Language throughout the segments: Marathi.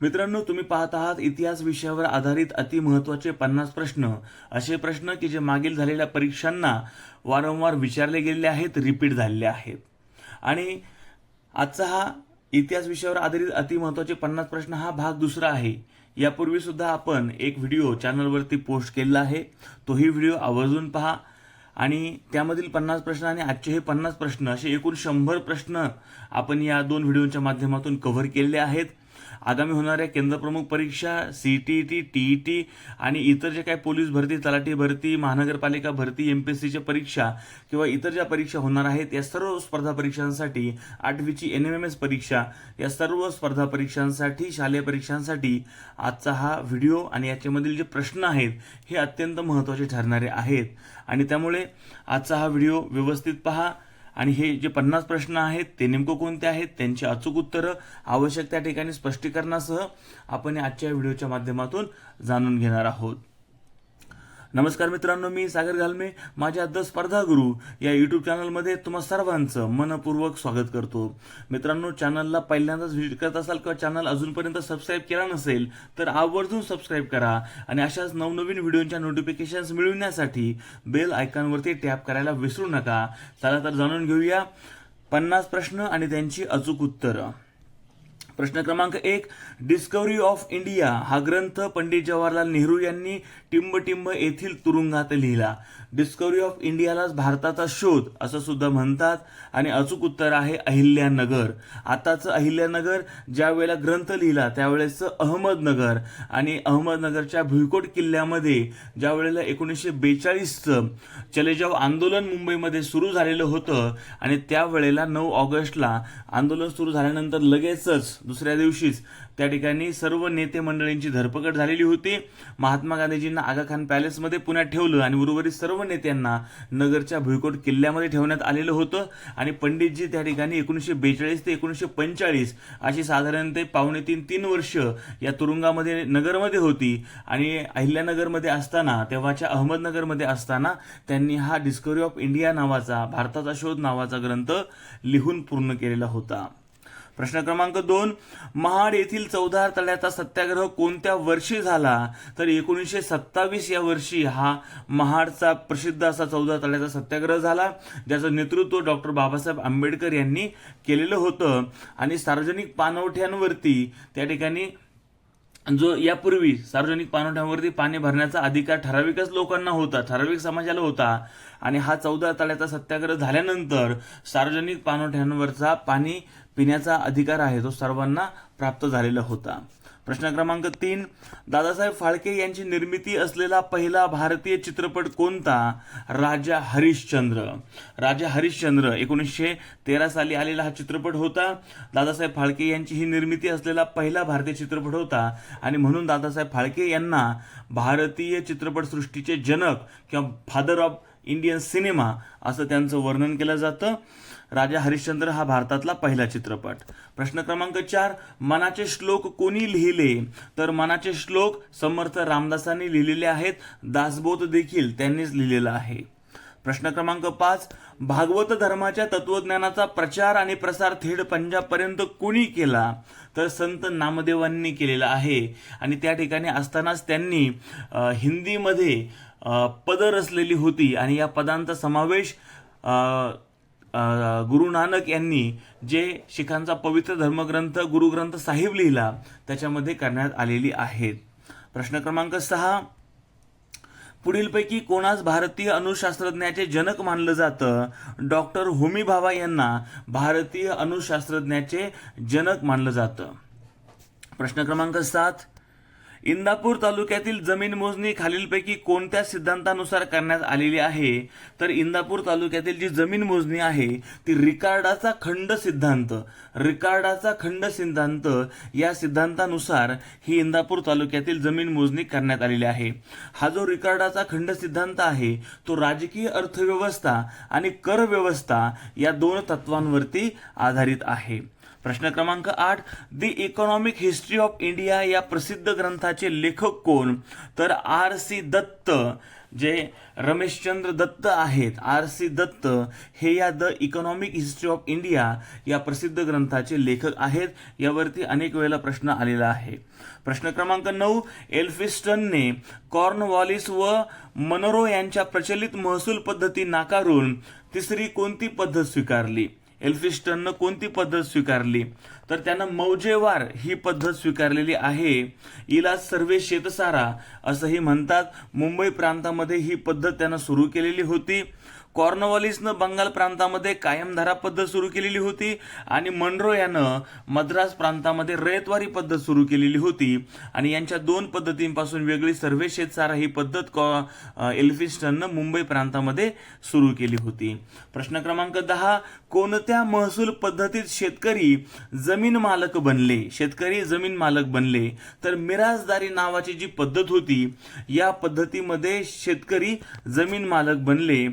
मित्रांनो तुम्ही पाहत आहात इतिहास विषयावर आधारित अतिमहत्वाचे पन्नास प्रश्न. असे प्रश्न की जे मागील झालेल्या परीक्षांना वारंवार विचारले गेलेले आहेत रिपीट झालेले आहेत. आणि आजचा हा इतिहास विषयावर आधारित अतिमहत्वाचे पन्नास प्रश्न हा भाग दुसरा आहे. यापूर्वी सुद्धा आपण एक व्हिडिओ चॅनलवरती पोस्ट केलेला आहे. तोही व्हिडिओ आवर्जून पहा. आणि त्यामधील पन्नास प्रश्न आणि आजचे हे पन्नास प्रश्न असे एकूण शंभर प्रश्न आपण या दोन व्हिडिओच्या माध्यमातून कव्हर केलेले आहेत. आगामी होणाऱ्या केंद्रप्रमुख परीक्षा C T T T T आणि इतर जे काही पोलीस भरती तलाठी भरती महानगरपालिका भरती एम पी एस सीच्या परीक्षा किंवा इतर ज्या परीक्षा होणार आहेत या सर्व स्पर्धा परीक्षांसाठी आठवीची एन एम एम एस परीक्षा या सर्व स्पर्धा परीक्षांसाठी शालेय परीक्षांसाठी आजचा हा व्हिडिओ आणि याच्यामधील जे प्रश्न आहेत हे अत्यंत महत्त्वाचे ठरणारे आहेत. आणि त्यामुळे आजचा हा व्हिडिओ व्यवस्थित पहा. आणि हे जे पन्नास प्रश्न आहेत ते नेमकं कोणते आहेत? त्यांची अचूक उत्तरं आवश्यक त्या ठिकाणी स्पष्टीकरणासह आपण आजच्या व्हिडिओच्या माध्यमातून जाणून घेणार आहोत. नमस्कार मित्रांनो मी सागर घालमे माझ्या द स्पर्धा गुरु या यूट्यूब चॅनलमध्ये तुम्हा सर्वांचं मनपूर्वक स्वागत करतो. मित्रांनो चॅनलला पहिल्यांदाच व्हिजिट करत असाल किंवा चॅनल अजूनपर्यंत सबस्क्राईब केला नसेल तर आवर्जून सबस्क्राईब करा आणि अशाच नवनवीन व्हिडिओच्या नोटिफिकेशन्स मिळवण्यासाठी बेल आयकॉनवरती टॅप करायला विसरू नका. चला तर जाणून घेऊया पन्नास प्रश्न आणि त्यांची अचूक उत्तरं. प्रश्न क्रमांक एक डिस्कवरी ऑफ इंडिया हा ग्रंथ पंडित जवाहरलाल नेहरू यांनी टिंबटिंब येथील तुरुंगात लिहिला. डिस्कवरी ऑफ इंडियालाच भारताचा शोध असं सुद्धा म्हणतात. आणि अचूक उत्तर आहे अहिल्यानगर. आताचं अहिल्यानगर ज्या वेळेला ग्रंथ लिहिला त्यावेळेचं अहमदनगर. आणि अहमदनगरच्या भुईकोट किल्ल्यामध्ये ज्या वेळेला एकोणीसशे बेचाळीसचं चलेजाव आंदोलन मुंबईमध्ये सुरू झालेलं होतं आणि त्यावेळेला नऊ ऑगस्टला आंदोलन सुरू झाल्यानंतर लगेचच दुसऱ्या दिवशीच त्या ठिकाणी सर्व नेते मंडळींची धरपकड झालेली होती. महात्मा गांधीजींना आगा खान पॅलेसमध्ये पुण्यात ठेवलं आणि उर्वरित सर्व नेत्यांना नगरच्या भुईकोट किल्ल्यामध्ये ठेवण्यात आलेलं होतं. आणि पंडितजी त्या ठिकाणी एकोणीसशे बेचाळीस ते एकोणीसशे पंचाळीस अशी साधारणतः पावणे तीन तीन वर्ष या तुरुंगामध्ये नगरमध्ये होती. आणि अहिल्यानगरमध्ये असताना तेव्हाच्या अहमदनगरमध्ये असताना त्यांनी हा डिस्कवरी ऑफ इंडिया नावाचा भारताचा शोध नावाचा ग्रंथ लिहून पूर्ण केलेला होता. प्रश्न क्रमांक दोन महाड येथील चौदार तळ्याचा सत्याग्रह कोणत्या वर्षी झाला? तर एकोणीसशे सत्तावीस या वर्षी हा महाडचा प्रसिद्ध असा चौदार तळ्याचा सत्याग्रह झाला ज्याचं नेतृत्व डॉक्टर बाबासाहेब आंबेडकर यांनी केलेलं होतं. आणि सार्वजनिक पाणवठ्यांवरती त्या ठिकाणी जो यापूर्वी सार्वजनिक पाणवठ्यावरती पाणी भरण्याचा अधिकार ठराविकच लोकांना होता ठराविक समाजाला होता आणि हा चौदा तळ्याचा सत्याग्रह झाल्यानंतर सार्वजनिक पाणवठ्यांवरचा पाणी पिण्याचा अधिकार आहे तो सर्वांना प्राप्त झालेला होता. प्रश्न क्रमांक तीन दादासाहेब फाळके यांची निर्मिती असलेला पहिला भारतीय चित्रपट कोणता? राजा हरिश्चंद्र. राजा हरिश्चंद्र एकोणीसशे तेरा साली आलेला हा चित्रपट होता. दादासाहेब फाळके यांची ही निर्मिती असलेला पहिला भारतीय चित्रपट होता. आणि म्हणून दादासाहेब फाळके यांना भारतीय चित्रपटसृष्टीचे जनक किंवा फादर ऑफ इंडियन सिनेमा असं त्यांचं वर्णन केलं जातं. राजा हरिश्चंद्र हा भारतातला पहिला चित्रपट. प्रश्न क्रमांक चार मनाचे श्लोक कोणी लिहिले? तर मनाचे श्लोक समर्थ रामदासांनी लिहिलेले आहेत. दासबोध देखील त्यांनीच लिहिलेला आहे. प्रश्न क्रमांक पाच भागवत धर्माच्या तत्वज्ञानाचा प्रचार आणि प्रसार थेट पंजाबपर्यंत कोणी केला? तर संत नामदेवांनी केलेला आहे. आणि त्या ठिकाणी असतानाच त्यांनी हिंदीमध्ये पदं रचलेली होती. आणि या पदांचा समावेश गुरु नानक यांनी जे शिखांचा पवित्र धर्मग्रंथ गुरुग्रंथ साहिब लिहिला त्याच्यामध्ये करण्यात आलेली आहेत. प्रश्न क्रमांक सहा. पुढीलपैकी कोणास भारतीय अणुशास्त्रज्ञाचे जनक मानलं जातं? डॉक्टर होमी भाभा यांना भारतीय अणुशास्त्रज्ञाचे जनक मानलं जातं. प्रश्न क्रमांक सात. इंदापूर तालुक्यातील जमीन मोजणी खालीलपैकी कोणत्या सिद्धांतानुसार करण्यात आलेली आहे? तर इंदापूर तालुक्यातील जी जमीन मोजणी आहे ती रिकार्डाचा खंड सिद्धांत. रिकार्डाचा खंड सिद्धांत या सिद्धांतानुसार ही इंदापूर तालुक्यातील जमीन मोजणी करण्यात आलेली आहे. हा जो रिकार्डाचा खंड सिद्धांत आहे तो राजकीय अर्थव्यवस्था आणि कर व्यवस्था या दोन तत्वांवरती आधारित आहे. प्रश्न क्रमांक आठ the economic history of India या प्रसिद्ध ग्रंथाचे लेखक कोण? तर आर सी दत्त जे रमेशचंद्र दत्त आहेत आर सी दत्त हे या the economic history of India या प्रसिद्ध ग्रंथाचे लेखक आहेत. यावरती अनेक वेळेला प्रश्न आलेला आहे. प्रश्न क्रमांक नऊ एल्फिस्टनने कॉर्नवॉलिस व मनरो यांच्या प्रचलित महसूल पद्धती नाकारून तिसरी कोणती पद्धत स्वीकारली? एल्फिस्टननं कोणती पद्धत स्वीकारली? तर त्यानं मौजेवार ही पद्धत स्वीकारलेली आहे. इला सर्वे शेतसारा असंही म्हणतात. मुंबई प्रांतामध्ये ही पद्धत त्यानं सुरू केलेली होती. कॉर्नवॉलिसनं बंगाल प्रांतामध्ये कायमधारा पद्धत सुरू केलेली होती आणि मनरो यानं मद्रास प्रांतामध्ये रयतवारी पद्धत सुरू केलेली होती. आणि यांच्या दोन पद्धतींपासून वेगळी सर्वे शेतसारा ही पद्धत कॉ एल्फिस्टननं मुंबई प्रांतामध्ये सुरू केली होती. प्रश्न क्रमांक दहा कोणत्या महसूल पद्धतीत शेतकरी जमीन मालक बनले? शेतकरी जमीन मालक बनले. तर मिराजदारी नावाची जी पद्धत होती या पद्धतीमध्ये शेतकरी जमीन मालक बनले.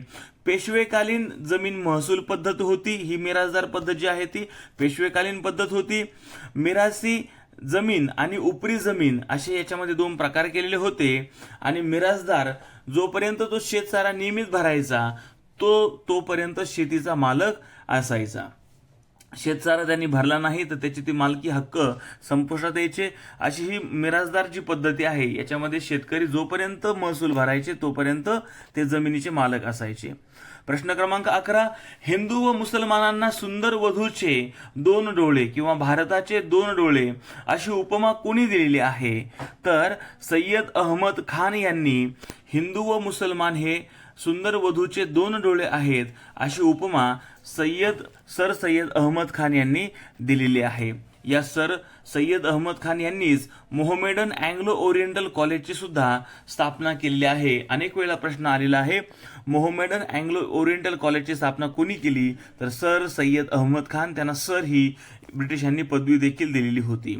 पेशवेकालीन जमीन महसूल पद्धत होती ही मिराजदार पद्धत जी आहे ती पेशवेकालीन पद्धत होती. मिरासी जमीन आणि उपरी जमीन असे याच्यामध्ये दोन प्रकार केलेले होते. आणि मिराजदार जोपर्यंत तो शेतसारा नियमित भरायचा तो तोपर्यंत शेतीचा मालक असायचा. शेतसारा त्यांनी भरला नाही तर त्याची ती मालकी हक्क संपुष्टात यायचे. अशी ही मिराजदार जी पद्धती आहे याच्यामध्ये शेतकरी जोपर्यंत महसूल भरायचे तोपर्यंत ते जमिनीचे मालक असायचे. प्रश्न क्रमांक अकरा हिंदू व मुसलमानांना सुंदर वधूचे दोन डोळे किंवा भारताचे दोन डोळे अशी उपमा कोणी दिलेली आहे? तर सय्यद अहमद खान यांनी हिंदू व मुसलमान हे सुंदर वधूचे दोन डोळे आहेत अशी उपमा सय्यद सर सय्यद अहमद खान यांनी दिलेली आहे. या सर सय्यद अहमद खान यांनीच मोहमेडन अँग्लो ओरिएंटल कॉलेजची सुद्धा स्थापना केलेली आहे. अनेक वेळा प्रश्न आलेला आहे मोहमेडन अँग्लो ओरिएंटल कॉलेजची स्थापना कोणी केली? तर सर सय्यद अहमद खान त्यांना सर ही ब्रिटिशांनी पदवी देखील दिलेली होती.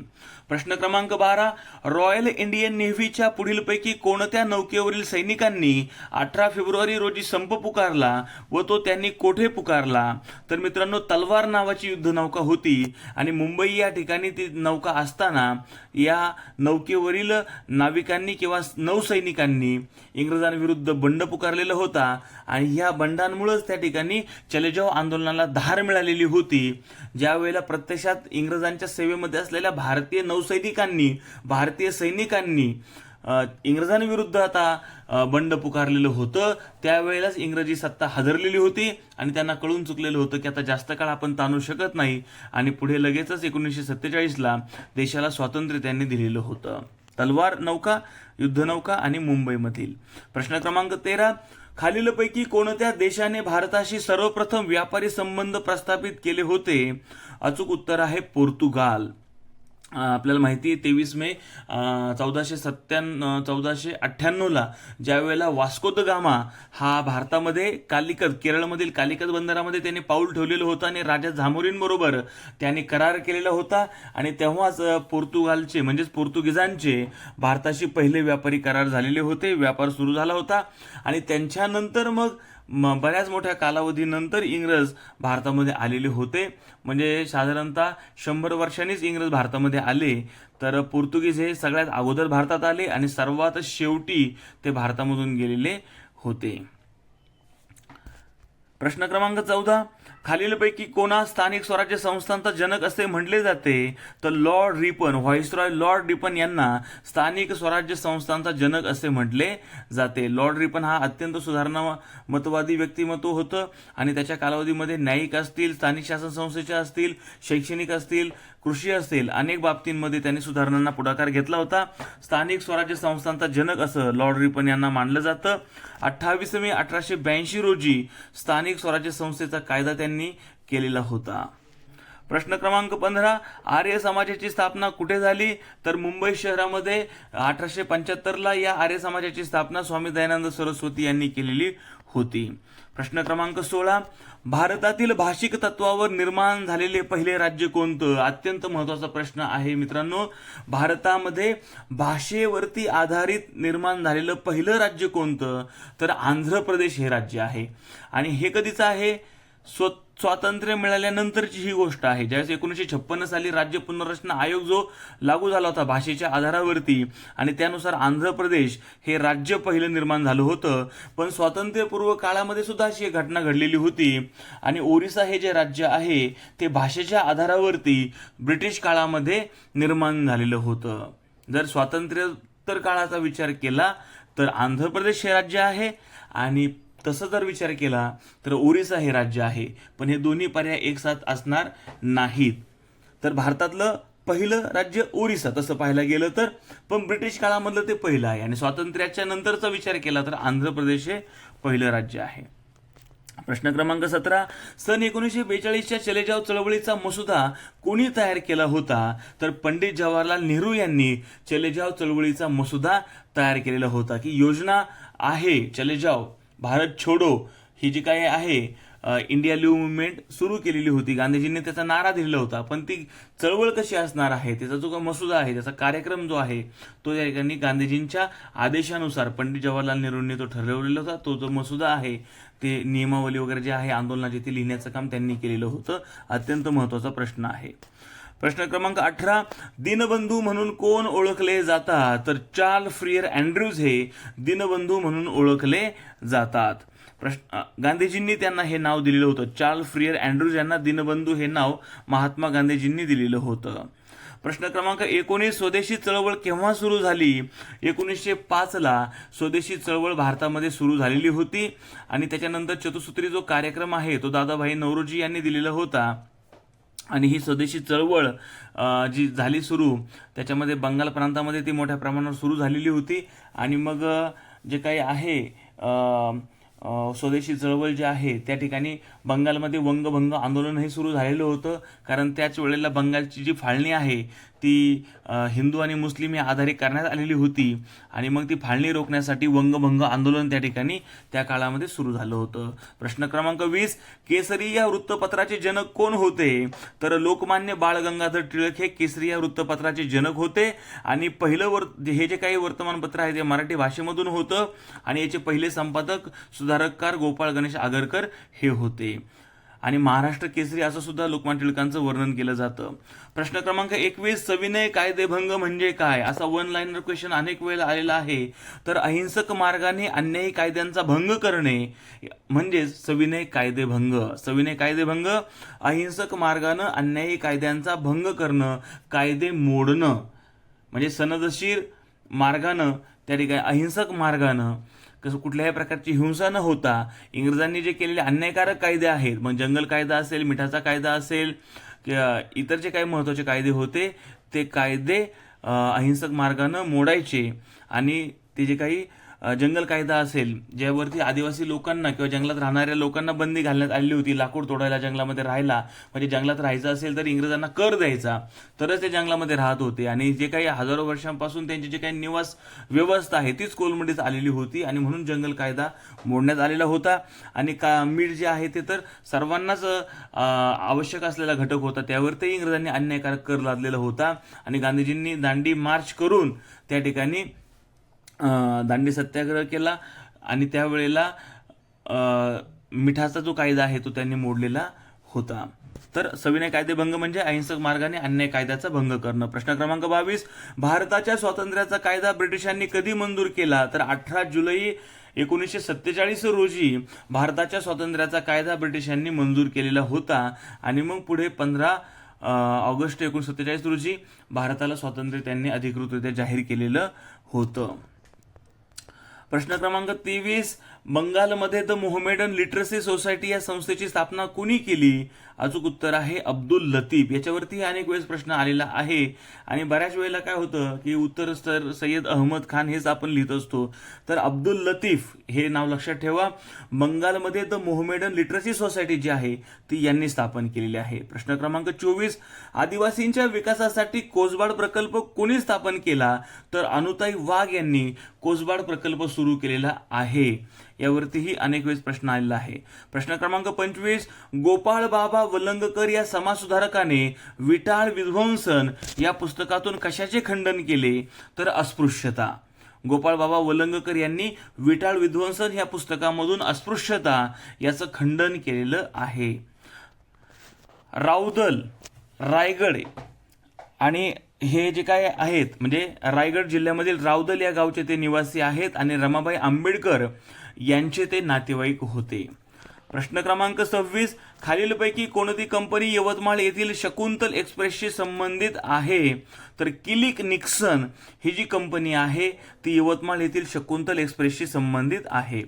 प्रश्न क्रमांक बारा रॉयल इंडियन नेव्हीच्या पुढीलपैकी कोणत्या नौकेवरील सैनिकांनी अठरा फेब्रुवारी रोजी संप पुकारला व तो त्यांनी कोठे पुकारला? तर मित्रांनो तलवार नावाची युद्धनौका होती आणि मुंबई या ठिकाणी ती नौका असताना या नौकेवरील नाविकांनी किंवा नौसैनिकांनी इंग्रजांविरुद्ध बंड पुकारलेला होता आणि ह्या बंडांमुळेच त्या ठिकाणी चलेजाव आंदोलनाला धार मिळालेली होती. ज्यावेळेला प्रत्यक्षात इंग्रजांच्या सेवेमध्ये असलेल्या भारतीय नौसैनिकांनी भारतीय सैनिकांनी इंग्रजांविरुद्ध आता बंड पुकारलेलं होतं. त्यावेळेलाच इंग्रजी सत्ता हादरलेली होती आणि त्यांना कळून चुकलेलं होतं की आता जास्त काळ आपण ताणू शकत नाही. आणि पुढे लगेचच एकोणीसशे सत्तेचाळीसला देशाला स्वातंत्र्य त्यांनी दिलेलं होतं. तलवार नौका युद्धनौका आणि मुंबईमधील. प्रश्न क्रमांक तेरा खालीलपैकी कोणत्या देशाने भारताशी सर्वप्रथम व्यापारी संबंध प्रस्थापित केले होते? अचूक उत्तर आहे पोर्तुगाल. आपल्याला माहिती आहे तेवीस मे चौदाशे सत्त्याण्णव चौदाशे अठ्ठ्याण्णवला ज्या वेळेला वास्को द गामा हा भारतामध्ये कालिकत केरळमधील कालिकत बंदरामध्ये त्याने पाऊल ठेवलेलं होतं आणि राजा झामोरींबरोबर त्याने करार केलेला होता. आणि तेव्हाच पोर्तुगालचे म्हणजेच पोर्तुगीजांचे भारताशी पहिले व्यापारी करार झालेले होते. व्यापार सुरू झाला होता. आणि त्यांच्यानंतर मग म बऱ्याच मोठ्या कालावधीनंतर इंग्रज भारतामध्ये आलेले होते. म्हणजे साधारणतः शंभर वर्षांनीच इंग्रज भारतामध्ये आले. तर पोर्तुगीज हे सगळ्यात अगोदर भारतात आले आणि सर्वात शेवटी ते भारतामधून गेलेले होते. प्रश्न क्रमांक चौदा. खालीलपैकी कोणा स्थानिक स्वराज्य संस्थांचा जनक असे म्हटले जाते तर lord Ripon viceroy lord Ripon यांना स्थानिक स्वराज्य संस्थांचा जनक असे म्हटले जाते. लॉर्ड रिपन हा अत्यंत सुधारणा मतवादी व्यक्तिमत्व होतं आणि त्याच्या कालावधीमध्ये न्यायिक असतील स्थानिक शासन संस्थेच्या असतील शैक्षणिक असतील कृषी असतील अनेक बाबतींमध्ये त्यांनी सुधारणांना पुढाकार घेतला होता. स्थानिक स्वराज्य संस्थांचा जनक असं लॉर्ड रिपन यांना मानलं जातं. अठ्ठावीस मे अठराशे ब्याऐंशी रोजी स्थानिक स्वराज्य संस्थेचा कायदा त्यांनी केलेला होता. प्रश्न क्रमांक पंधरा आर्य समाजाची स्थापना कुठे झाली? तर मुंबई शहरामध्ये अठराशे पंच्याहत्तरला या आर्य समाजाची स्थापना स्वामी दयानंद सरस्वती यांनी केलेली होती. प्रश्न क्रमांक सोळा भारतातील भाषिक तत्वावर निर्माण झालेले पहिले राज्य कोणतं? अत्यंत महत्त्वाचा प्रश्न आहे मित्रांनो. भारतामध्ये भाषेवरती आधारित निर्माण झालेलं पहिलं राज्य कोणतं? तर आंध्र प्रदेश हे राज्य आहे. आणि हे कधीचं आहे? स्व स्वातंत्र्य मिळाल्यानंतरची ही गोष्ट आहे. ज्यावेळेस एकोणीसशे छप्पन्न साली राज्य पुनर्रचना आयोग जो लागू झाला होता भाषेच्या आधारावरती आणि त्यानुसार आंध्र प्रदेश हे राज्य पहिलं निर्माण झालं होतं. पण स्वातंत्र्यपूर्व काळामध्ये सुद्धा अशी एक घटना घडलेली होती आणि ओरिसा हे जे राज्य आहे ते भाषेच्या आधारावरती ब्रिटिश काळामध्ये निर्माण झालेलं होतं. जर स्वातंत्र्योत्तर काळाचा विचार केला तर आंध्र प्रदेश हे राज्य आहे आणि तसं जर विचार केला तर ओरिसा हे राज्य आहे पण हे दोन्ही पर्याय एक साथ असणार नाहीत. तर भारतातलं पहिलं राज्य ओरिसा तसं पाहायला गेलं तर. पण ब्रिटिश काळामधलं ते पहिलं आहे आणि स्वातंत्र्याच्या नंतरचा विचार केला तर आंध्र प्रदेश हे पहिलं राज्य आहे. प्रश्न क्रमांक सतरा सन एकोणीसशे बेचाळीसच्या चलेजाव चळवळीचा मसुदा कोणी तयार केला होता? तर पंडित जवाहरलाल नेहरू यांनी चलेजाव चळवळीचा मसुदा तयार केलेला होता. की योजना आहे चलेजाव? भारत छोडो ही जी काही आहे इंडिया लिव्ह मुवमेंट सुरू केलेली होती. गांधीजींनी त्याचा नारा दिलेला होता. पण ती चळवळ कशी असणार आहे? त्याचा जो काही मसुदा आहे त्याचा कार्यक्रम जो आहे तो या ठिकाणी गांधीजींच्या आदेशानुसार पंडित जवाहरलाल नेहरूंनी तो ठरवलेला होता. तो जो मसुदा आहे ते नियमावली वगैरे जे आहे आंदोलनाचे ते लिहिण्याचं काम त्यांनी केलेलं होतं. अत्यंत महत्त्वाचा प्रश्न आहे. प्रश्न क्रमांक अठरा दिनबंधू म्हणून कोण ओळखले जातात? तर चार्ल फ्रियर अँड्र्यूज हे दिनबंधू म्हणून ओळखले जातात. प्रश्न गांधीजींनी त्यांना हे नाव दिलेलं होतं. चार्ल फ्रियर अँड्रूज यांना दिनबंधू हे नाव महात्मा गांधीजींनी दिलेलं होतं. प्रश्न क्रमांक एकोणीस स्वदेशी चळवळ केव्हा सुरू झाली? एकोणीसशे पाचला स्वदेशी चळवळ भारतामध्ये सुरू झालेली होती आणि त्याच्यानंतर चतुसूत्री जो कार्यक्रम आहे तो दादाभाई नवरोजी यांनी दिलेला होता. आणि ही स्वदेशी चळवळ जी झाली सुरू त्याच्यामध्ये बंगाल प्रांतामध्ये ती मोठ्या प्रमाणावर सुरू झालेली होती. आणि मग जे काही आहे स्वदेशी चळवळ जे आहे त्या ठिकाणी बंगालमध्ये वंगभंग आंदोलन हे सुरू झालेलं होतं. कारण त्याच वेळेला बंगालची जी फाळणी आहे ती हिंदू आणि मुस्लिम या आधारे करण्यात आलेली होती. आणि मग ती फाळणी रोखण्यासाठी वंगभंग आंदोलन त्या ठिकाणी त्या काळामध्ये सुरू झालं होतं. प्रश्न क्रमांक वीस केसरी या वृत्तपत्राचे जनक कोण होते? तर लोकमान्य बाळ गंगाधर टिळक हे केसरी या वृत्तपत्राचे जनक होते. आणि पहिलं वर हे जे काही वर्तमानपत्र आहे ते मराठी भाषेमधून होतं. आणि याचे पहिले संपादक सुधारककार गोपाळ गणेश आगरकर हे होते. आणि महाराष्ट्र केसरी असं सुद्धा लोकमान टिळकांचं वर्णन केलं जातं. प्रश्न क्रमांक एकवीस सविनय कायदेभंग म्हणजे काय? असा वन लाईनर क्वेश्चन अनेक वेळेला आलेला आहे. तर अहिंसक मार्गाने अन्यायी कायद्यांचा भंग करणे म्हणजेच सविनय कायदेभंग. सविनय कायदेभंग अहिंसक मार्गानं अन्यायी कायद्यांचा भंग करणं कायदे मोडणं. म्हणजे सनदशीर मार्गानं त्या ठिकाणी अहिंसक मार्गानं. कसं कुठल्याही प्रकारची हिंसा न होता इंग्रजांनी जे केलेले अन्यायकारक कायदे आहेत मग जंगल कायदा असेल मिठाचा कायदा असेल किंवा इतर जे काही महत्त्वाचे कायदे होते ते कायदे अहिंसक मार्गानं मोडायचे आणि ते जे काही जंगल कायदा असेल ज्यावरती आदिवासी लोकांना किंवा जंगलात राहणाऱ्या लोकांना बंदी घालण्यात आलेली होती लाकूड तोडायला जंगलामध्ये राहायला म्हणजे जंगलात राहायचं असेल तर इंग्रजांना कर द्यायचा तरच ते जंगलामध्ये राहत होते. आणि जे काही हजारो वर्षांपासून त्यांची जे काही निवास व्यवस्था आहे तीच कोलमडीत आलेली होती आणि म्हणून जंगल कायदा मोडण्यात आलेला होता. आणि का मीठ जे आहे ते तर सर्वांनाच आवश्यक असलेला घटक होता. त्यावरती इंग्रजांनी अन्यायकारक कर लादलेला होता. आणि गांधीजींनी दांडी मार्च करून त्या ठिकाणी दांडी सत्याग्रह केला आणि त्यावेळेला मिठाचा जो कायदा आहे तो त्यांनी मोडलेला होता. तर सविनय कायदेभंग म्हणजे अहिंसक मार्गाने अन्याय कायद्याचा भंग करणं. प्रश्न क्रमांक बावीस भारताच्या स्वातंत्र्याचा कायदा ब्रिटिशांनी कधी मंजूर केला? तर अठरा जुलै एकोणीसशे सत्तेचाळीस रोजी भारताच्या स्वातंत्र्याचा कायदा ब्रिटिशांनी मंजूर केलेला होता. आणि मग पुढे पंधरा ऑगस्ट एकोणीसशे सत्तेचाळीस रोजी भारताला स्वातंत्र्य त्यांनी अधिकृतरित्या जाहीर केलेलं होतं. प्रश्न क्रमांक तेवीस बंगालमध्ये द मोहमेडन लिटरसी सोसायटी या संस्थेची स्थापना कुणी केली? अचूक उत्तर आहे अब्दुल लतीफ. याच्यावरती अनेक वेळेस प्रश्न आलेला आहे. आणि बऱ्याच वेळेला काय होतं की उत्तर तर सय्यद अहमद खान हेच आपण लिहित असतो. तर अब्दुल लतीफ हे नाव लक्षात ठेवा. बंगालमध्ये द मोहमेडन लिटरसी सोसायटी जी आहे ती यांनी स्थापन केलेली आहे. प्रश्न क्रमांक चोवीस आदिवासींच्या विकासासाठी कोसबाड प्रकल्प कोणी स्थापन केला? तर अनुताई वाघ यांनी कोसबाड प्रकल्प सुरू केलेला आहे. यावरतीही अनेक वेळेस प्रश्न आलेला आहे. प्रश्न क्रमांक पंचवीस गोपाळ बाबा वलंगकर या समाजसुधारकाने विटाळ विध्वंसन या पुस्तकातून कशाचे खंडन केले? तर अस्पृश्यता. गोपाळबाबा वलंगकर यांनी विटाळ विध्वंसन या पुस्तकामधून अस्पृश्यता याचं खंडन केलेलं आहे. राऊदल रायगड आणि हे जे काय आहेत म्हणजे रायगड जिल्ह्यामधील रावदल या गावचे ते निवासी आहेत आणि रमाबाई आंबेडकर यांचे ते नातेवाईक होते. प्रश्न क्रमांक सव्वीस खालीलपैकी कोणती कंपनी यवतमाळ येथील शकुंतल एक्सप्रेसशी संबंधित आहे? तर किलिक निक्सन ही जी कंपनी आहे ती यवतमाळ येथील शकुंतल एक्सप्रेसशी संबंधित आहे.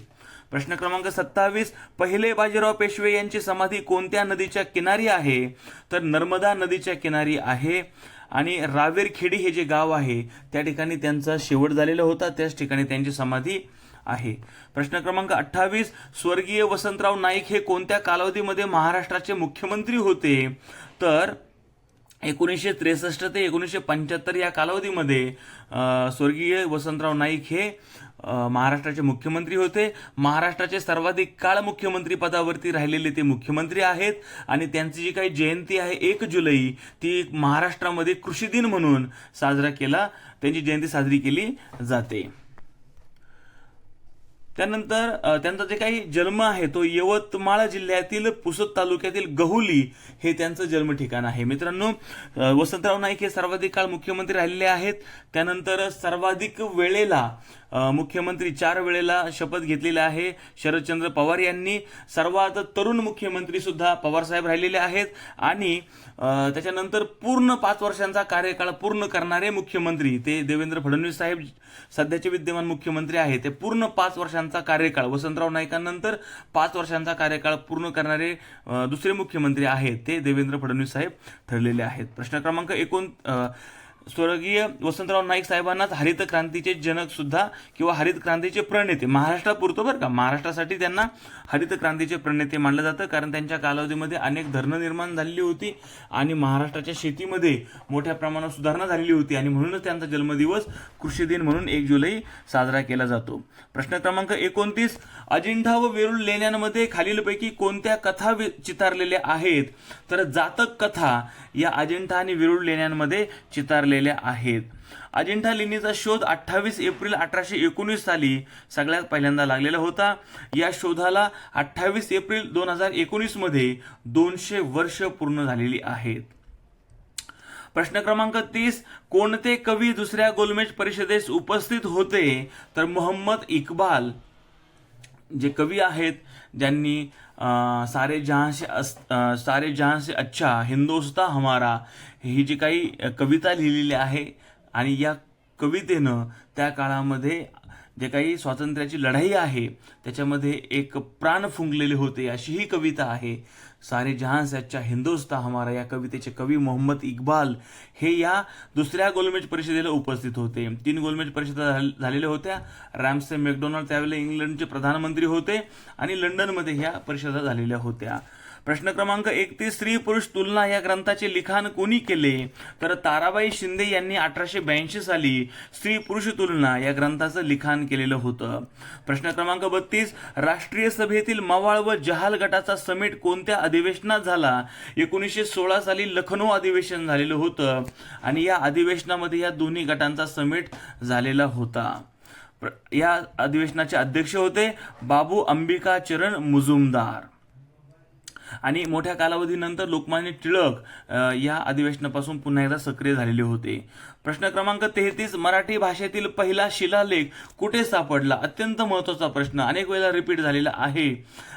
प्रश्न क्रमांक सत्तावीस पहिले बाजीराव पेशवे यांची समाधी कोणत्या नदीच्या किनारी आहे? तर नर्मदा नदीच्या किनारी आहे. आणि रावेरखेडी हे जे गाव आहे त्या ठिकाणी त्यांचा शेवट झालेला होता त्याच ठिकाणी त्यांची समाधी आहे. प्रश्न क्रमांक अठ्ठावीस स्वर्गीय वसंतराव नाईक हे कोणत्या कालावधीमध्ये महाराष्ट्राचे मुख्यमंत्री होते? तर एकोणीसशे त्रेसष्ट ते एकोणीसशे पंच्याहत्तर या कालावधीमध्ये स्वर्गीय वसंतराव नाईक हे महाराष्ट्राचे मुख्यमंत्री होते. महाराष्ट्राचे सर्वाधिक काळ मुख्यमंत्री पदावरती राहिलेले ते मुख्यमंत्री आहेत. आणि त्यांची जी काही जयंती आहे एक जुलै ती महाराष्ट्रामध्ये कृषी दिन म्हणून साजरा केला. त्यांची जयंती साजरी केली जाते. त्यानंतर त्यांचा जे काही जन्म आहे तो यवतमाळ जिल्ह्यातील पुसद तालुक्यातील गहुली हे त्यांचं जन्म ठिकाण आहे. मित्रांनो वसंतराव नाईक हे सर्वाधिक काळ मुख्यमंत्री राहिलेले आहेत. त्यानंतर सर्वाधिक वेळेला मुख्यमंत्री चार वेळेला शपथ घेतलेली आहे. शरदचंद्र पवार यांनी सर्वात तरुण मुख्यमंत्री सुद्धा पवार साहेब राहिलेले आहेत. आणि त्याच्यानंतर पूर्ण पाच वर्षांचा कार्यकाळ पूर्ण करणारे मुख्यमंत्री ते देवेंद्र फडणवीस साहेब सध्याचे विद्यमान मुख्यमंत्री आहेत. ते पूर्ण पाच वर्षांचा कार्यकाळ वसंतराव नाईकांनंतर पाच वर्षांचा कार्यकाळ पूर्ण करणारे दुसरे मुख्यमंत्री आहेत ते देवेंद्र फडणवीस साहेब ठरलेले आहेत. प्रश्न क्रमांक एकोण स्वर्गीय वसंतराव नाईक साहेबांनाच हरित क्रांतीचे जनक सुद्धा किंवा हरित क्रांतीचे प्रणेते. महाराष्ट्रापुरतो बरं का? महाराष्ट्रासाठी त्यांना हरित क्रांतीचे प्रणेते मानलं जातं. कारण त्यांच्या कालावधीमध्ये अनेक धरणं निर्माण झालेली होती आणि महाराष्ट्राच्या शेतीमध्ये मोठ्या प्रमाणात सुधारणा झालेली होती आणि म्हणूनच त्यांचा जन्मदिवस कृषी दिन म्हणून एक जुलै साजरा केला जातो. प्रश्न क्रमांक एकोणतीस अजिंठा व वेरूळ लेण्यांमध्ये खालीलपैकी कोणत्या कथा वि- चितारलेल्या आहेत? तर जातक कथा या अजिंठा आणि वेरूळ लेण्यांमध्ये चितारले चितारलेल्या आहेत. अजिंठा लेणीचा शोध अठ्ठावीस एप्रिल अठराशे एकोणीस साली सगळ्यात पहिल्यांदा लागलेला होता. या शोधाला अठ्ठावीस एप्रिल दोन हजार एकोणीसमध्ये दोनशे वर्ष पूर्ण झालेली आहेत. प्रश्न क्रमांक तीस कोणते कवी दुसऱ्या गोलमेज परिषदेस उपस्थित होते? तर मोहम्मद इक्बाल जे कवी आहेत ज्यांनी सारे जहां से अस- सारे जहां से अच्छा हिंदोस्ता हमारा ही जी काही कविता लिहिलेली आहे आणि या कवितेनं त्या काळामध्ये जे काही स्वातंत्र्याची लढाई आहे त्याच्यामध्ये एक प्राण फुंकलेले होते अशी ही कविता आहे. सारे जहां से अच्छा हिंदोस्ता हमारा या कवितेचे कवी मोहम्मद इक्बाल हे या दुसऱ्या गोलमेज परिषदेला उपस्थित होते. तीन गोलमेज परिषदा झालेल्या होत्या. रॅम्से मॅकडोनाल्ड त्यावेळेला इंग्लंडचे प्रधानमंत्री होते आणि लंडनमध्ये ह्या परिषदा झालेल्या होत्या. प्रश्न क्रमांक एकतीस स्त्री पुरुष तुलना या ग्रंथाचे लिखाण कोणी केले? तर ताराबाई शिंदे यांनी अठराशे ब्याऐंशी साली स्त्री पुरुष तुलना या ग्रंथाचं लिखाण केलेलं होतं. प्रश्न क्रमांक बत्तीस राष्ट्रीय सभेतील मवाळ व जहाल गटाचा समिट कोणत्या अधिवेशनात झाला? एकोणीसशे सोळा साली लखनौ अधिवेशन झालेलं होतं आणि या अधिवेशनामध्ये या दोन्ही गटांचा समिट झालेला होता. या अधिवेशनाचे अध्यक्ष होते बाबू अंबिका चरण मुजुमदार. आणि मोठ्या कालावधीनंतर लोकमान्य टिळक या अधिवेशनापासून पुन्हा एकदा सक्रिय झालेले होते. प्रश्न क्रमांक तेहतीस मराठी भाषेतील पहिला शिलालेख कुठे सापडला? अत्यंत महत्त्वाचा प्रश्न अनेक वेळेला रिपीट झालेला आहे.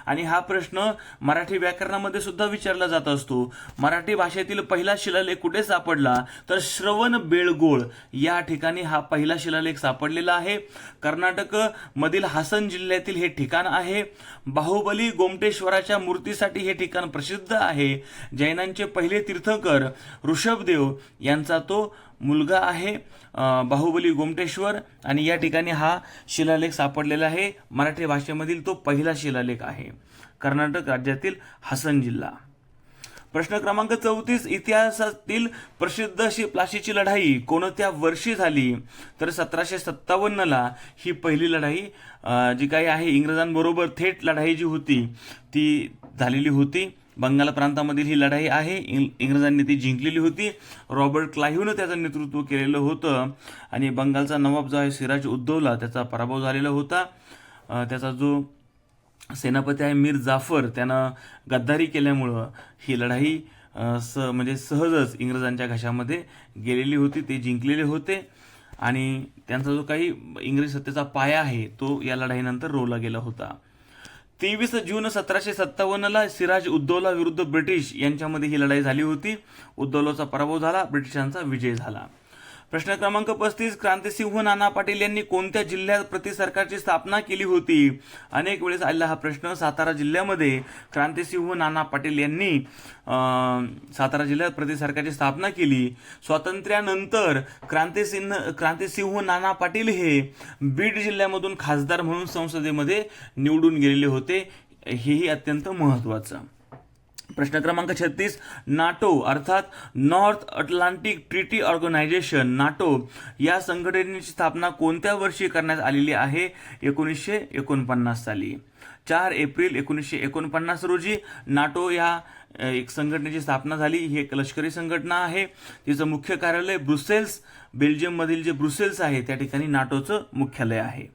आणि हा प्रश्न मराठी व्याकरणामध्ये सुद्धा विचारला जात असतो. मराठी भाषेतील पहिला शिलालेख कुठे सापडला? तर श्रवण बेळगोळ या ठिकाणी हा पहिला शिलालेख सापडलेला आहे. कर्नाटक मधील हासन जिल्ह्यातील हे ठिकाण आहे. बाहुबली गोमटेश्वराच्या मूर्तीसाठी हे ठिकाण प्रसिद्ध आहे. जैनांचे पहिले तीर्थंकर ऋषभदेव यांचा तो मुलगा आहे बाहुबली गोमटेश्वर. आणि या ठिकाणी हा शिलालेख सापडलेला आहे. मराठी भाषेमधील तो पहिला शिलालेख आहे. कर्नाटक राज्यातील हासन जिल्हा. प्रश्न क्रमांक चौतीस इतिहासातील प्रसिद्ध अशी प्लाशीची लढाई कोणत्या वर्षी झाली? तर सतराशे सत्तावन्नला ही पहिली लढाई जी काही आहे इंग्रजांबरोबर थेट लढाई जी होती ती झालेली होती. बंगाल प्रांतामधील ही लढाई आहे. इंग इंग्रजांनी ती जिंकलेली होती. रॉबर्ट क्लाहिवनं त्याचं नेतृत्व केलेलं होतं. आणि बंगालचा नवाब जो आहे सिराज उद्धवला त्याचा पराभव झालेला होता. त्याचा जो सेनापती आहे मीर जाफर त्यानं गद्दारी केल्यामुळं ही लढाई स म्हणजे सहजच इंग्रजांच्या घशामध्ये गेलेली होती. ते जिंकलेले होते. आणि त्यांचा जो काही इंग्रज सत्तेचा पाया आहे तो या लढाईनंतर रोवला गेला होता. तेवीस जून सतराशे सत्तावन्नला सिराज उद्दौला विरुद्ध ब्रिटिश यांच्यामध्ये ही लढाई झाली होती. उद्दौलाचा पराभव झाला ब्रिटिशांचा विजय झाला. प्रश्न क्रमांक पस्तीस क्रांतिसिंह नाना पाटील यांनी कोणत्या जिल्ह्यात प्रति सरकारची स्थापना केली होती? अनेक वेळेस आलेला हा प्रश्न सातारा जिल्ह्यामध्ये क्रांतिसिंह नाना पाटील यांनी सातारा जिल्ह्यात प्रति सरकारची स्थापना केली. स्वातंत्र्यानंतर क्रांतिसिंह क्रांतिसिंह नाना पाटील हे बीड जिल्ह्यामधून खासदार म्हणून संसदेमध्ये निवडून गेलेले होते. हेही अत्यंत महत्त्वाचं. प्रश्न क्रमांक छत्तीस नाटो अर्थात north Atlantic treaty organisation NATO या संघटनेची स्थापना कोणत्या वर्षी करण्यात आलेली आहे? एकोणीसशे एकोणपन्नास साली. चार एप्रिल एकोणीसशे एकोणपन्नास रोजी नाटो या एक संघटनेची स्थापना झाली. ही एक लष्करी संघटना आहे. तिचं मुख्य कार्यालय ब्रुसेल्स बेल्जियममधील जे ब्रुसेल्स आहे त्या ठिकाणी नाटोचं मुख्यालय आहे.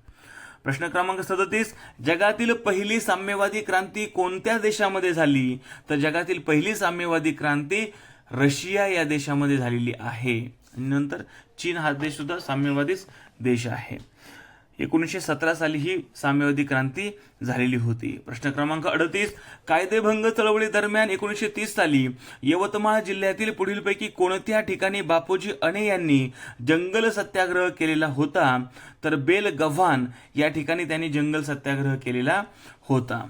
प्रश्न क्रमांक सदतीस जगातील पहिली साम्यवादी क्रांती कोणत्या देशामध्ये झाली? तर जगातील पहिली साम्यवादी क्रांती रशिया या देशामध्ये झालेली आहे. नंतर चीन हा देश सुद्धा साम्यवादीच देश आहे. एकोणीसशे सतरा साली ही साम्यवादी क्रांती झालेली होती. प्रश्न क्रमांक अडतीस कायदेभंग चळवळी दरम्यान एकोणीसशे तीस साली यवतमाळ जिल्ह्यातील पुढीलपैकी कोणत्या ठिकाणी बापूजी अणे यांनी जंगल सत्याग्रह केलेला होता? तर बेल गव्हाण या ठिकाणी त्यांनी जंगल सत्याग्रह केलेला होता.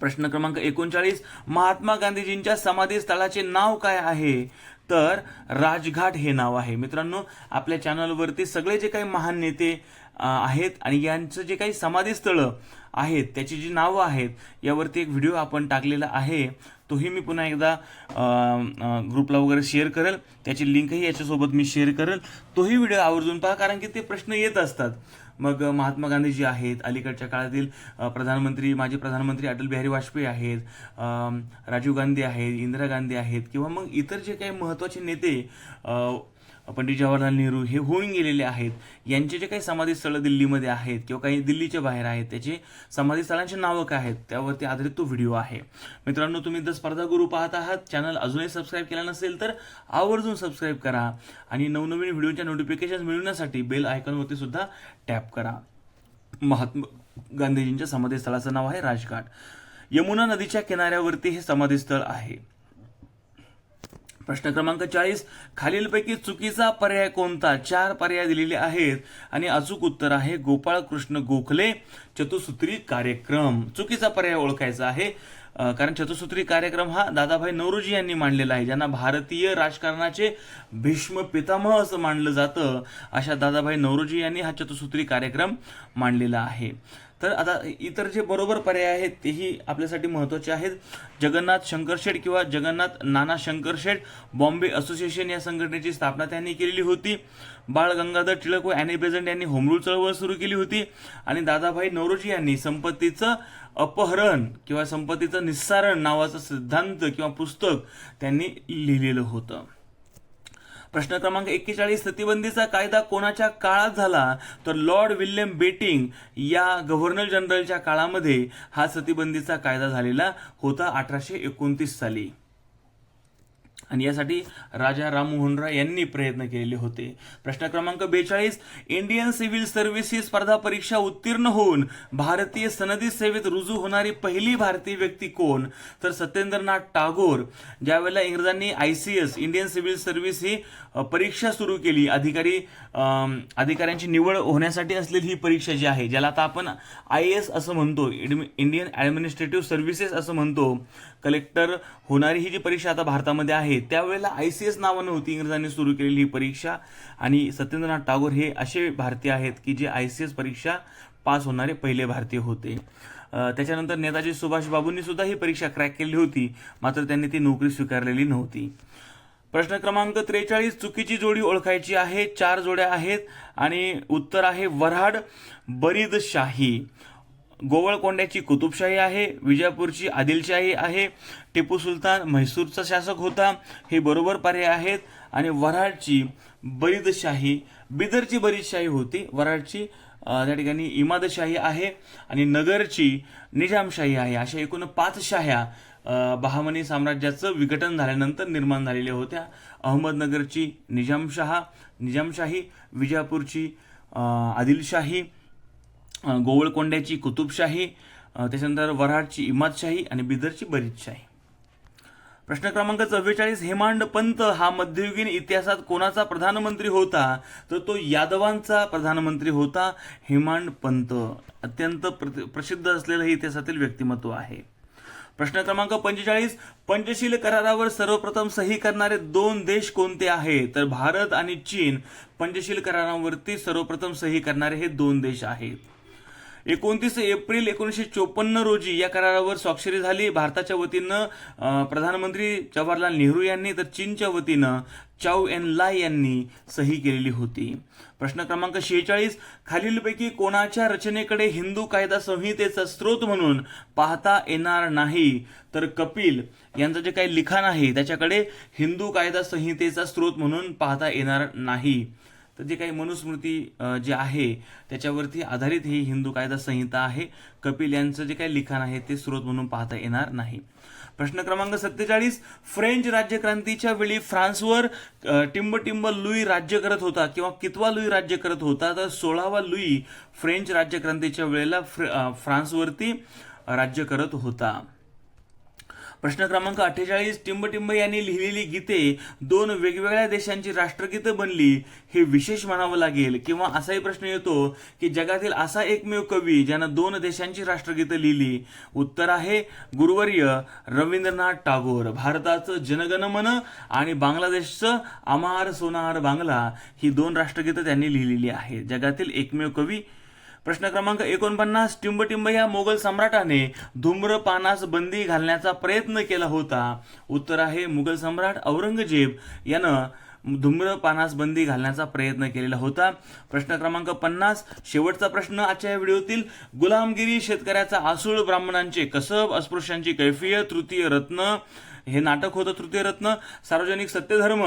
प्रश्न क्रमांक एकोणचाळीस महात्मा गांधीजींच्या समाधी स्थळाचे नाव काय आहे? तर राजघाट हे नाव आहे. मित्रांनो आपल्या चॅनलवरती सगळे जे काही महान नेते आहेत आणि यांचं जे काही समाधी स्थळं आहेत त्याची जी नावं आहेत यावरती एक व्हिडिओ आपण टाकलेला आहे. तोही मी पुन्हा एकदा ग्रुपला वगैरे शेअर करेल. त्याची लिंकही याच्यासोबत मी शेअर करेल. तोही व्हिडिओ आवर्जून पहा कारण की ते प्रश्न येत असतात. मग महात्मा गांधीजी आहेत अलीकडच्या काळातील प्रधानमंत्री माजी प्रधानमंत्री अटल बिहारी वाजपेयी आहेत राजीव गांधी आहेत इंदिरा गांधी आहेत किंवा मग इतर जे काही महत्त्वाचे नेते पंडित जवाहरलाल नेहरू हे होऊन गेलेले आहेत. यांचे जे काही समाधी स्थळं दिल्लीमध्ये आहेत किंवा काही दिल्लीच्या बाहेर आहेत त्याचे समाधीस्थळांची नावं काय आहेत त्यावरती आधारित तो व्हिडिओ आहे. मित्रांनो तुम्ही द स्पर्धा गुरु पाहत आहात. चॅनल अजूनही सबस्क्राईब केला नसेल तर आवर्जून सबस्क्राईब करा आणि नवनवीन व्हिडिओच्या नोटिफिकेशन मिळवण्यासाठी बेल आयकॉनवरती सुद्धा टॅप करा. महात्मा गांधीजींच्या समाधीस्थळाचं नाव आहे राजघाट. यमुना नदीच्या किनाऱ्यावरती हे समाधीस्थळ आहे. प्रश्न क्रमांक चाळीस खालीलपैकी चुकीचा पर्याय कोणता? चार पर्याय दिलेले आहेत. आणि अचूक उत्तर आहे गोपाळ कृष्ण गोखले चतुसूत्री कार्यक्रम. चुकीचा पर्याय ओळखायचा आहे. कारण चतुसूत्री कार्यक्रम हा दादाभाई नौरोजी यांनी मांडलेला आहे ज्यांना भारतीय राजकारणाचे भीष्म पितामह असं मानलं जातं. अशा दादाभाई नौरोजी यांनी हा चतुसूत्री कार्यक्रम मांडलेला आहे. तर आता इतर जे बरोबर पर्याय आहेत तेही आपल्यासाठी महत्त्वाचे आहेत. जगन्नाथ शंकरशेठ किंवा जगन्नाथ नाना शंकरशेठ बॉम्बे असोसिएशन या संघटनेची स्थापना त्यांनी केलेली होती. बाळ गंगाधर टिळक व अॅनी बेझंट यांनी होमरूल चळवळ सुरू केली होती. आणि दादाभाई नौरोजी यांनी संपत्तीचं अपहरण किंवा संपत्तीचं निस्सारण नावाचं सिद्धांत किंवा पुस्तक त्यांनी लिहिलेलं होतं. प्रश्न क्रमांक एक्केचाळीस सतीबंदीचा कायदा कोणाच्या काळात झाला? तर लॉर्ड विल्यम बेटिंग या गव्हर्नर जनरलच्या काळामध्ये हा सतीबंदीचा कायदा झालेला होता अठराशे एकोणतीस साली. आणि यासाठी राजा राममोहन राय यांनी प्रयत्न केलेले होते. प्रश्न क्रमांक बेचाळीस इंडियन सिव्हिल सर्व्हिस ही स्पर्धा परीक्षा उत्तीर्ण होऊन भारतीय सनदी सेवेत रुजू होणारी पहिली भारतीय व्यक्ती कोण? तर सत्येंद्रनाथ टागोर. ज्यावेळेला इंग्रजांनी I C S Indian civil service ही परीक्षा सुरू केली अधिकारी अधिकाऱ्यांची निवड होण्यासाठी असलेली ही परीक्षा जी आहे ज्याला आता आपण आय एस असं म्हणतो इंडियन ॲडमिनिस्ट्रेटिव्ह सर्व्हिसेस असं म्हणतो कलेक्टर होणारी ही जी परीक्षा आता भारतामध्ये आहे त्यावेळेला आय सी एस नावानं होती इंग्रजांनी सुरू केलेली ही परीक्षा. आणि सत्येंद्रनाथ टागोर हे असे भारतीय आहेत की जे आय सी एस परीक्षा पास होणारे पहिले भारतीय होते. त्याच्यानंतर नेताजी सुभाष बाबूंनी सुद्धा ही परीक्षा क्रॅक केली होती मात्र त्यांनी ती नोकरी स्वीकारलेली नव्हती. प्रश्न क्रमांक त्रेचाळीस चुकीची जोडी ओळखायची आहे चार जोड्या आहेत आणि उत्तर आहे वऱ्हाड बरीदशाही. गोवळकोंड्याची कुतुबशाही आहे विजापूरची आदिलशाही आहे टिपू सुलतान म्हैसूरचा शासक होता हे बरोबर पर्याय आहेत. आणि वऱ्हाडची बरीदशाही बिदरची बरीदशाही होती. वऱ्हाडची त्या ठिकाणी इमादशाही आहे आणि नगरची निजामशाही आहे. अशा एकूण पाच शाह्या बहामनी साम्राज्याचं विघटन झाल्यानंतर निर्माण झालेल्या होत्या. अहमदनगरची निजामशहा निजामशाही विजापूरची आदिलशाही गोवळकोंड्याची कुतुबशाही त्याच्यानंतर वऱ्हाडची इमादशाही आणि बिदरची बरीदशाही. प्रश्न क्रमांक चव्वेचाळीस हेमांड पंत हा मध्ययुगीन इतिहासात कोणाचा प्रधानमंत्री होता? तर तो यादवांचा प्रधानमंत्री होता. हेमांड पंत अत्यंत प्रसिद्ध असलेलं हे इतिहासातील व्यक्तिमत्व आहे. प्रश्न क्रमांक पंचेचाळीस पंचशील करारावर सर्वप्रथम सही करणारे दोन देश कोणते आहेत तर भारत आणि चीन पंचशील करारावरती सर्वप्रथम सही करणारे हे दोन देश आहेत. एकोणतीस एप्रिल एकोणीसशे चोपन्न रोजी या करारावर स्वाक्षरी झाली. भारताच्या वतीनं प्रधानमंत्री जवाहरलाल नेहरू यांनी तर चीनच्या वतीनं चाऊ एन लाय यांनी सही केलेली होती. प्रश्न क्रमांक शेहेचाळीस खालीलपैकी कोणाच्या रचनेकडे हिंदू कायदा संहितेचा स्रोत म्हणून पाहता येणार नाही? तर कपिल यांचं जे काही लिखाण आहे त्याच्याकडे हिंदू कायदा संहितेचा स्रोत म्हणून पाहता येणार नाही. तर जे काही मनुस्मृती जे आहे त्याच्यावरती आधारित ही हिंदू कायदा संहिता आहे. कपिल यांचं जे काही लिखाण आहे ते स्रोत म्हणून पाहता येणार नाही. प्रश्न क्रमांक सत्तेचाळीस फ्रेंच राज्यक्रांतीच्या वेळी फ्रान्सवर टिंबटिंब लुई राज्य करत होता किंवा कितवा लुई राज्य करत होता तर सोळावा लुई फ्रेंच राज्यक्रांतीच्या वेळेला फ्र- फ्रान्सवरती राज्य करत होता. प्रश्न क्रमांक अठ्ठेचाळीस टिंबटिंब यांनी लिहिलेली गीते दोन वेगवेगळ्या देशांची राष्ट्रगीतं बनली हे विशेष म्हणावं लागेल. किंवा असाही प्रश्न येतो की जगातील असा एकमेव कवी ज्यानं दोन देशांची राष्ट्रगीतं लिहिली. उत्तर आहे गुरुवर्य रवींद्रनाथ टागोर. भारताचं जनगणमन आणि बांगलादेशचं अमार सोनार बांगला ही दोन राष्ट्रगीतं त्यांनी लिहिलेली आहेत. जगातील एकमेव कवी प्रश्न क्रमांक एकोणपन्नास टिंबटिंब या मोगल सम्राटाने धूम्रपानास बंदी घालण्याचा प्रयत्न केला होता. उत्तर आहे मुघल सम्राट औरंगजेब यानं धूम्रपानास बंदी घालण्याचा प्रयत्न केलेला होता. प्रश्न क्रमांक पन्नास शेवटचा प्रश्न आजच्या या व्हिडिओतील गुलामगिरी शेतकऱ्याचा आसूळ ब्राह्मणांचे कसब अस्पृश्यांची कैफियत तृतीय रत्न हे नाटक होतं तृतीय रत्न सार्वजनिक सत्यधर्म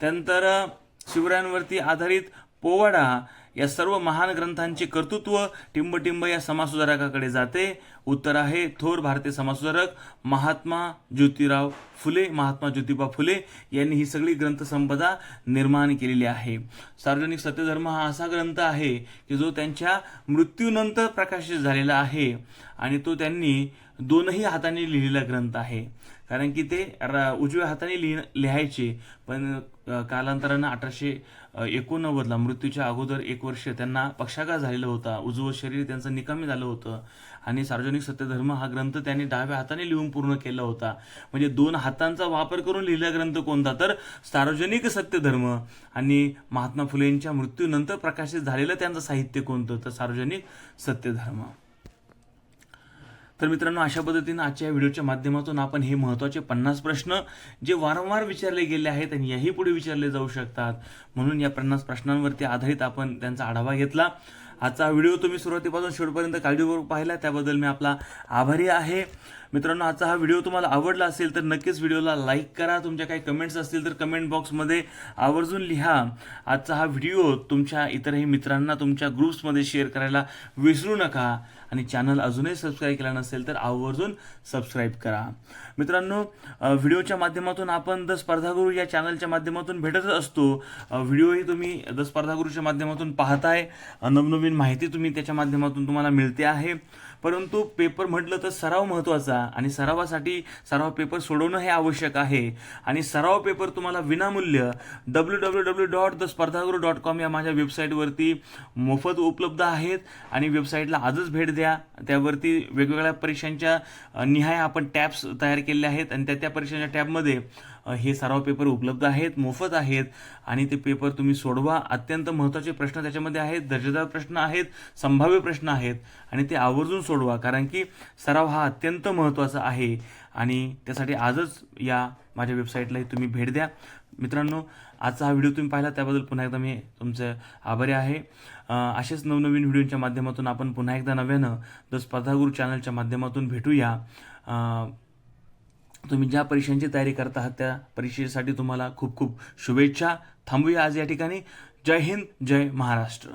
त्यानंतर शिवरायांवरती आधारित पोवाडा या सर्व महान ग्रंथांचे कर्तृत्व टिंबटिंब या समाजसुधारकाकडे जाते. उत्तर आहे थोर भारतीय समाजसुधारक महात्मा ज्योतिराव फुले महात्मा ज्योतिबा फुले यांनी ही सगळी ग्रंथसंपदा निर्माण केलेली आहे. सार्वजनिक सत्यधर्म हा असा ग्रंथ आहे की जो त्यांच्या मृत्यूनंतर प्रकाशित झालेला आहे आणि तो त्यांनी दोनही हाताने लिहिलेला ग्रंथ आहे. कारण की ते र- उजव्या हाताने लिह लिहायचे पण कालांतरानं अठराशे एकोणनव्वदला मृत्यूच्या अगोदर एक वर्ष त्यांना पक्षाघात झालेला होता. उजवं शरीर त्यांचं निकामी झालं होतं. आणि सार्वजनिक सत्यधर्म हा ग्रंथ त्यांनी डाव्या हाताने लिहून पूर्ण केला होता. म्हणजे दोन हातांचा वापर करून लिहिला ग्रंथ कोणता? तर सार्वजनिक सत्यधर्म. आणि महात्मा फुलेंच्या मृत्यूनंतर प्रकाशित झालेलं त्यांचं साहित्य कोणतं? तर सार्वजनिक सत्यधर्म. तर मित्रांनो अशा पद्धतीनं आजच्या या व्हिडिओच्या माध्यमातून आपण हे महत्त्वाचे पन्नास प्रश्न जे वारंवार विचारले गेले आहेत आणि याही पुढे विचारले जाऊ शकतात. म्हणून या पन्नास प्रश्नांवरती आधारित आपण त्यांचा आढावा घेतला. आजचा व्हिडिओ तुम्ही सुरुवातीपासून शेवटपर्यंत काळजीपूर्वक पाहिला. त्याबद्दल मी आपला आभारी आहे. मित्रांनो आजचा हा व्हिडिओ तुम्हाला आवडला असेल तर नक्कीच व्हिडिओला लाईक करा. तुमच्या काही कमेंट्स असतील तर कमेंट बॉक्समध्ये आवर्जून लिहा. आजचा हा व्हिडिओ तुमच्या इतरही मित्रांना तुमच्या ग्रुप्समध्ये शेअर करायला विसरू नका. आणि चॅनल अजूनही सबस्क्राईब केला नसेल तर आवर्जून सबस्क्राईब करा. मित्रांनो व्हिडिओच्या माध्यमातून आपण द स्पर्धागुरू या चॅनलच्या माध्यमातून भेटतच असतो. व्हिडिओही तुम्ही द स्पर्धागुरूच्या माध्यमातून पाहताय. नवनवीन माहिती तुम्ही त्याच्या माध्यमातून तुम्हाला मिळते आहे. परंतु पेपर म्हटलं तर सराव महत्त्वाचा आणि सरावासाठी सराव पेपर सोडवणं हे आवश्यक आहे. आणि सराव पेपर तुम्हाला विनामूल्य W W W dot the Spardhaguru dot com या माझ्या वेबसाईटवरती मोफत उपलब्ध आहेत. आणि वेबसाईटला आजच भेट द्या. त्यावरती वेगवेगळ्या परीक्षांच्या निहाय आपण टॅब्स तयार केलेले आहेत. आणि त्या त्या परीक्षांच्या टॅबमध्ये हे सराव पेपर उपलब्ध आहेत मोफत आहेत आणि ते पेपर तुम्ही सोडवा. अत्यंत महत्त्वाचे प्रश्न त्याच्यामध्ये आहेत दर्जेदार प्रश्न आहेत संभाव्य प्रश्न आहेत आणि ते आवर्जून सोडवा. कारण की सराव हा अत्यंत महत्त्वाचा आहे आणि त्यासाठी आजच या माझ्या वेबसाईटलाही तुम्ही भेट द्या. मित्रांनो आजचा हा व्हिडिओ तुम्ही पाहिला त्याबद्दल पुन्हा एकदा मी तुमचे आभारी आहे. असेच नवनवीन व्हिडिओच्या माध्यमातून आपण पुन्हा एकदा नव्यानं द स्पर्धागुरू चॅनलच्या माध्यमातून भेटूया. तुम्ही ज्या परीक्षांची तयारी करत आहात त्या परीक्षेसाठी तुम्हाला खूप खूप शुभेच्छा. थांबूया आज या ठिकाणी. जय हिंद जय महाराष्ट्र.